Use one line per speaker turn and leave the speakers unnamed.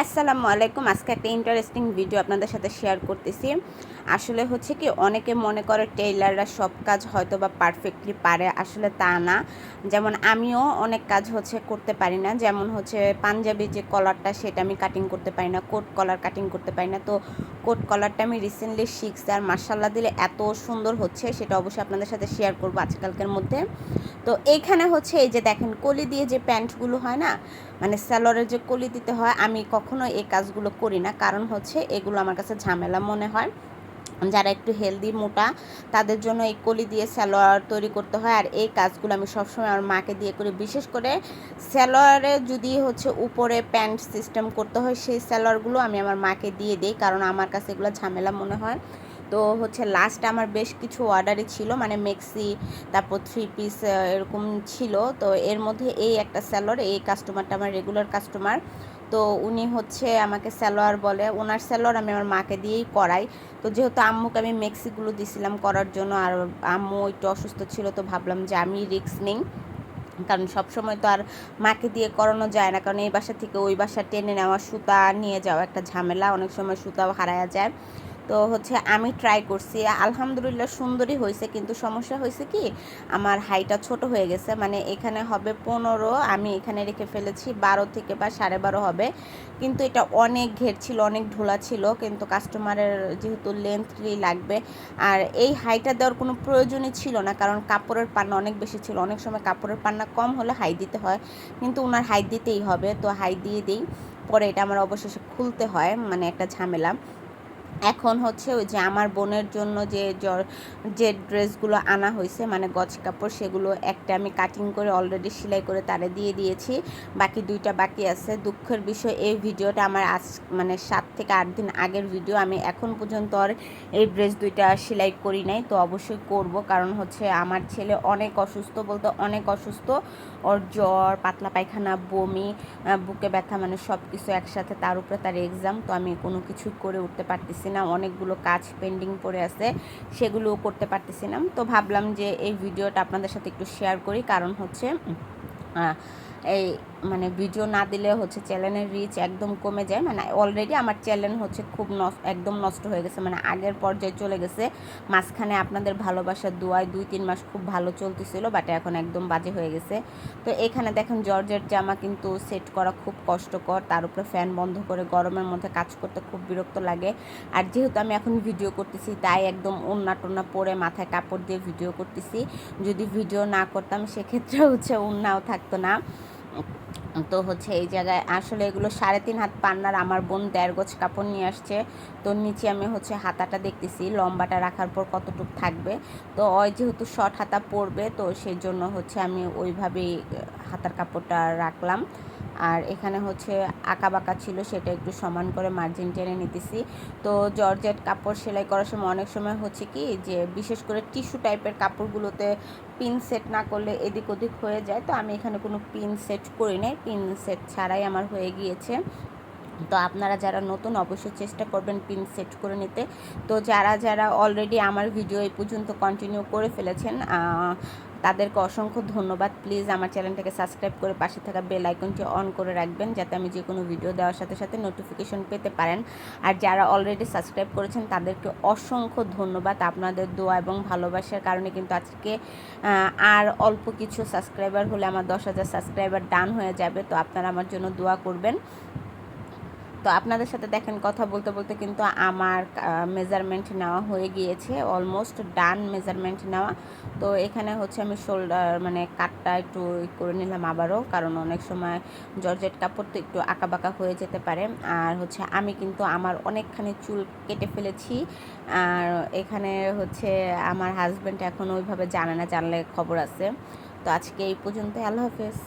আসসালামু আলাইকুম। আজকে একটা ইন্টারেস্টিং ভিডিও আপনাদের সাথে শেয়ার করতেছি। আসলে হচ্ছে কি, অনেকে মনে করে টেইলাররা সব কাজ হয়তো বা পারফেক্টলি পারে, আসলে তা না। যেমন আমিও অনেক কাজ হচ্ছে করতে পারি না। যেমন হচ্ছে পাঞ্জাবি যে কলারটা সেটা আমি কাটিং করতে পারি না কোট কলার কাটিং করতে পারি না। তো কোট কলারটা আমি রিসেন্টলি শিখছি আর মার্শাল্লাহ দিলে এত সুন্দর হচ্ছে, সেটা অবশ্যই আপনাদের সাথে শেয়ার করব আজকালকের মধ্যে। তো এইখানে হচ্ছে এই যে দেখেন, কলি দিয়ে যে প্যান্টগুলো হয় না মানে স্যালোয়ারের যে কলি দিতে হয়, আমি কখনো এই কাজগুলো করি না। কারণ হচ্ছে এগুলো আমার কাছে ঝামেলা মনে হয়। যারা একটু হেলদি মোটা, তাদের জন্য এই কলি দিয়ে স্যালোয়ার তৈরি করতে হয়। আর এই কাজগুলো আমি সবসময় আমার মাকে দিয়ে করি। বিশেষ করে স্যালোয়ারে যদি হচ্ছে উপরে প্যান্ট সিস্টেম করতে হয়, সেই স্যালোয়ারগুলো আমি আমার মাকে দিয়ে দিই। কারণ আমার কাছে এগুলো ঝামেলা মনে হয়। তো হচ্ছে লাস্ট আমার বেশ কিছু অর্ডারই ছিল মানে মেক্সি তারপর থ্রি পিস এরকম ছিল। তো এর মধ্যে এই একটা স্যালোয়ার এই কাস্টমারটা আমার রেগুলার কাস্টমার তো উনি হচ্ছে আমাকে স্যালোয়ার বলে, ওনার স্যালোয়ার আমি আমার মাকে দিয়েই করাই। তো যেহেতু আম্মুকে আমি মেক্সিগুলো দিছিলাম করার জন্য, আর আম্মু একটু অসুস্থ ছিল, তো ভাবলাম যে আমি রিক্স নিই। কারণ সব সময় তো আর মাকে দিয়ে করানো যায় না, কারণ এই বাসা থেকে ওই বাসা টেনে নেওয়া, সুতা নিয়ে যাওয়া একটা ঝামেলা। অনেক সময় সুতাও হারায়া যায়। তো হচ্ছে আমি ট্রাই করছি। আলহামদুলিল্লাহ সুন্দরই হয়েছে, কিন্তু সমস্যা হয়েছে কি, আমার হাইটা ছোট হয়ে গেছে। মানে এখানে হবে পনেরো, আমি এখানে রেখে ফেলেছি বারো থেকে বা সাড়ে বারো হবে। কিন্তু এটা অনেক ঘের ছিল, অনেক ঢোলা ছিল, কিন্তু কাস্টমারের যেহেতু লেন্থলি লাগবে। আর এই হাইটা দেওয়ার কোনো প্রয়োজনই ছিল না, কারণ কাপড়ের পান্না অনেক বেশি ছিল। অনেক সময় কাপড়ের পান্না কম হলে হাই দিতে হয়, কিন্তু ওনার হাই দিতেই হবে। তো হাই দিয়ে দিই, পরে এটা আমার অবশেষে খুলতে হয় মানে একটা ঝামেলা। এখন হচ্ছে ওই যে আমার বোনের জন্য যে যে ড্রেসগুলো আনা হয়েছে মানে গজ কাপড়, সেগুলো একটা আমি কাটিং করে অলরেডি সেলাই করে তারে দিয়ে দিয়েছি। বাকি দুইটা বাকি আছে। দুঃখের বিষয়, এই ভিডিওটা আমার আজ মানে সাত থেকে আট দিন আগের ভিডিও। আমি এখন পর্যন্ত আর এই ড্রেস দুইটা সেলাই করি নাই, তো অবশ্যই করব। কারণ হচ্ছে আমার ছেলে অনেক অসুস্থ বলতে অনেক অসুস্থ। ওর জ্বর, পাতলা পায়খানা, বমি বুকে ব্যথা মানে সব কিছু একসাথে, তার উপরে তার এক্সাম তো আমি কোনো কিছু করে উঠতে পারতেছি না অনেকগুলো কাজ পেন্ডিং পড়ে আছে, সেগুলোও করতে পারতেছিলাম। তো ভাবলাম যে এই ভিডিওটা আপনাদের সাথে একটু শেয়ার করি, কারণ হচ্ছে এই মানে ভিডিও না দিলে হচ্ছে চ্যানেলের রিচ একদম কমে যায়। মানে অলরেডি আমার চ্যানেল হচ্ছে খুব নষ্ট, একদম নষ্ট হয়ে গেছে। মানে আগের পর্যায়ে চলে গেছে। মাঝখানে আপনাদের ভালোবাসার দোয়ায় দুই তিন মাস খুব ভালো চলতেছিল বাট এখন একদম বাজে হয়ে গেছে। তো এখানে দেখেন জর্জের জামা কিন্তু সেট করা খুব কষ্টকর। তার উপরে ফ্যান বন্ধ করে গরমের মধ্যে কাজ করতে খুব বিরক্ত লাগে। আর যেহেতু আমি এখন ভিডিও করতেছি, তাই একদম ওন্না টোন্না পরে মাথায় কাপড় দিয়ে ভিডিও করতেছি। যদি ভিডিও না করতাম, সেক্ষেত্রে হচ্ছে উন্নাও থাকতো না। তো হচ্ছে এই জায়গায় আসলে এগুলো সাড়ে তিন হাত পান্নার আমার বোন দেড় গোছ কাপড় নিয়ে আসছে। তো নিচে আমি হচ্ছে হাতাটা দেখতেছি, লম্বাটা রাখার পর কতটুক থাকবে। তো ওই যেহেতু শর্ট হাতা পরবে, তো সেই জন্য হচ্ছে আমি ওইভাবেই হাতার কাপড়টা রাখলাম। আর এখানে হচ্ছে আঁকা বাঁকা ছিল, সেটা একটু সমান করে মার্জিন টেনে নিতেছি। তো জর্জেট কাপড় সেলাই করার সময় অনেক সময় হচ্ছে কি যে, বিশেষ করে টিস্যু টাইপের কাপড়গুলোতে পিন সেট না করলে এদিক ওদিক হয়ে যায়। তো আমি এখানে কোনো পিন সেট করি নাই পিন সেট ছাড়াই আমার হয়ে গিয়েছে। তো আপনারা যারা নতুন অবশ্যই চেষ্টা করবেন পিন সেট করে নিতে। তো যারা যারা অলরেডি আমার ভিডিও এই পর্যন্ত কন্টিনিউ করে ফেলেছেন তাদেরকে অসংখ্য ধন্যবাদ। প্লিজ আমার চ্যানেলটাকে সাবস্ক্রাইব করে পাশে থাকা বেল আইকনটি অন করে রাখবেন, যাতে আমি যে কোনো ভিডিও দেওয়ার সাথে সাথে নোটিফিকেশন পেতে পারেন। আর যারা অলরেডি সাবস্ক্রাইব করেছেন, তাদেরকে অসংখ্য ধন্যবাদ। আপনাদের দোয়া এবং ভালোবাসার কারণে কিন্তু আজকে আর অল্প কিছু সাবস্ক্রাইবার হলে আমার দশ হাজার সাবস্ক্রাইবার ডান হয়ে যাবে। তো আপনারা আমার জন্য দোয়া করবেন। তো আপনাদের সাথে দেখেন কথা বলতে বলতে কিন্তু আমার মেজারমেন্ট নেওয়া হয়ে গিয়েছে অলমোস্ট ডান মেজারমেন্ট নেওয়া। তো এখানে হচ্ছে আমি শোল্ডার মানে কাটটা একটু করে নিলাম আবারও, কারণ অনেক সময় জর্জেট কাপড় তো একটু আঁকাবাঁকা হয়ে যেতে পারে। আর হচ্ছে আমি কিন্তু আমার অনেকখানি চুল কেটে ফেলেছি। আর এখানে হচ্ছে আমার হাজব্যান্ড এখন ওইভাবে জানে না, জানলে খবর আছে। তো আজকে এই পর্যন্ত আল্লাহ হাফেজ।